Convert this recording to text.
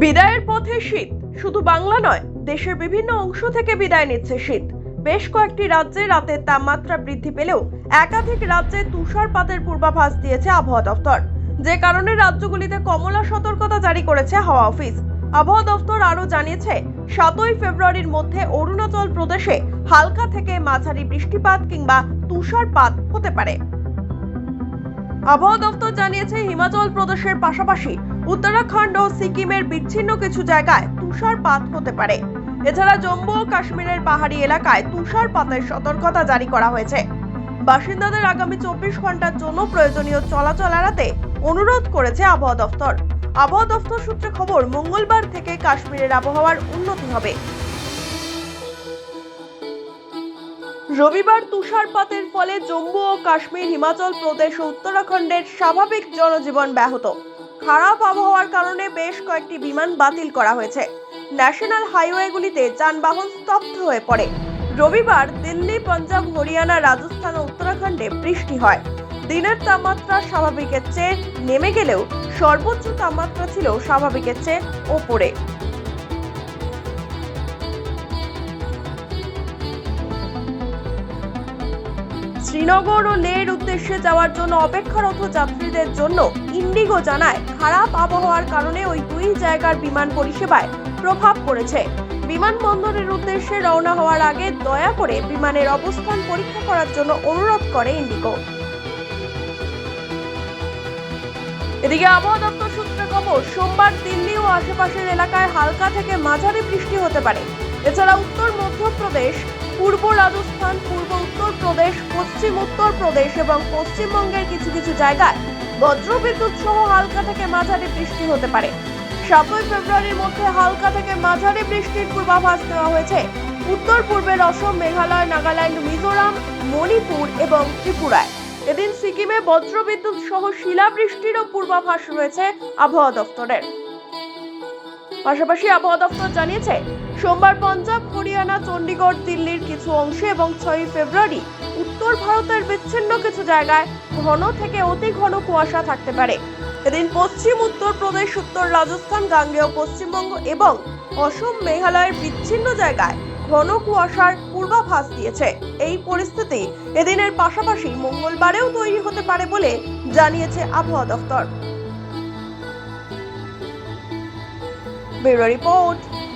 পথে শীত। শুধু বাংলা নয়, দেশের বিভিন্ন অংশ থেকে বিদায় নিচ্ছে শীত। বেশ কয়েকটি রাজ্যে রাতের তাপমাত্রা বৃদ্ধি পেলেও একাধিক রাজ্যে তুষারপাতের পূর্বাভাস দিয়েছে আবহাওয়া দফতর যে কারণে রাজ্যগুলিতে কমলা সতর্কতা জারি করেছে হাওয়া অফিস। আবহাওয়া দফতর আরও জানিয়েছে, সাতই ফেব্রুয়ারির মধ্যে অরুণাচল প্রদেশে হালকা থেকে মাঝারি বৃষ্টিপাত কিংবা তুষারপাত হতে পারে। আবহাওয়া দফতর জানিয়েছে, হিমাচল প্রদেশের পাশাপাশি উত্তরাখণ্ড ও সিকিমের বিচ্ছিন্ন কিছু জায়গায় তুষারপাত হতে পারে। এছাড়া জম্মু ও কাশ্মীরের পাহাড়ি এলাকায় তুষারপাতের সতর্কতা জারি করা হয়েছে। বাসিন্দাদের আগামী চব্বিশ ঘণ্টার জন্য প্রয়োজনীয় চলাচল এড়াতে অনুরোধ করেছে আবহাওয়া দফতর। আবহাওয়া দফতর সূত্রে খবর, মঙ্গলবার থেকে কাশ্মীরের আবহাওয়ার উন্নতি হবে। রবিবার তুষারপাতের ফলে জম্মু ও কাশ্মীর, হিমাচল প্রদেশ ও উত্তরাখণ্ডের স্বাভাবিক জনজীবন ব্যাহত। খারাপ আবহাওয়ার কারণে বেশ কয়েকটি বিমান বাতিল করা হয়েছে। ন্যাশনাল হাইওয়েগুলিতে যানবাহন স্তব্ধ হয়ে পড়ে। রবিবার দিল্লি, পাঞ্জাব, হরিয়ানা, রাজস্থান ও উত্তরাখণ্ডে বৃষ্টি হয়। দিনের তাপমাত্রা স্বাভাবিকের চেয়ে নেমে গেলেও সর্বোচ্চ তাপমাত্রা ছিল স্বাভাবিকের চেয়ে ওপরে। শ্রীনগর ও লের উদ্দেশ্যে যাওয়ার জন্য অপেক্ষারত যাত্রীদের জন্য ইন্ডিগো জানায়, খারাপ আবহাওয়ার কারণে ওই দুই জায়গার বিমান পরিষেবায় প্রভাব পড়েছে। বিমানবন্দরের উদ্দেশ্যে রওনা হওয়ার আগে দয়া করে বিমানের অবস্থান পরীক্ষা করার জন্য অনুরোধ করে ইন্ডিগো। এদিকে আবহাওয়া দপ্তর সূত্রে খবর, সোমবার দিল্লি ও আশেপাশের এলাকায় হালকা থেকে মাঝারি বৃষ্টি হতে পারে। এছাড়া উত্তর মধ্যপ্রদেশ, পূর্ব রাজস্থান, পূর্ব উত্তরপ্রদেশ পশ্চিম উত্তরপ্রদেশ এবং পশ্চিমবঙ্গের কিছু কিছু জায়গায় বজ্রবিদ্যুৎ সহ হালকা থেকে মাঝারি বৃষ্টি হতে পারে। সাতই ফেব্রুয়ারির মধ্যে হালকা থেকে মাঝারি বৃষ্টির পূর্বাভাস দেওয়া হয়েছে। উত্তর পূর্বের অসম, মেঘালয়, নাগাল্যান্ড, মিজোরাম, মণিপুর এবং ত্রিপুরায়। এদিন সিকিমে বজ্রবিদ্যুৎ সহ শিলাবৃষ্টিরও পূর্বাভাস রয়েছে আবহাওয়া দফতরের। পাশাপাশি আবহাওয়া দফতর জানিয়েছে সোমবার পাঞ্জাব, হরিয়ানা, চণ্ডীগড়, দিল্লির কিছু অংশে এবং ছয়ই ফেব্রুয়ারি উত্তর ভারতের বিচ্ছিন্ন কিছু জায়গায় ঘন থেকে অতি ঘন কুয়াশা থাকতে পারে। এদিন পশ্চিম উত্তরপ্রদেশ উত্তর রাজস্থান, গাঙ্গেয়, পশ্চিমবঙ্গ এবং অসম মেঘালয়ের বিচ্ছিন্ন জায়গায় ঘন কুয়াশার পূর্বাভাস দিয়েছে। এই পরিস্থিতি এদিনের পাশাপাশি মঙ্গলবারেও তৈরি হতে পারে বলে জানিয়েছে আবহাওয়া দফতর। Bureau report.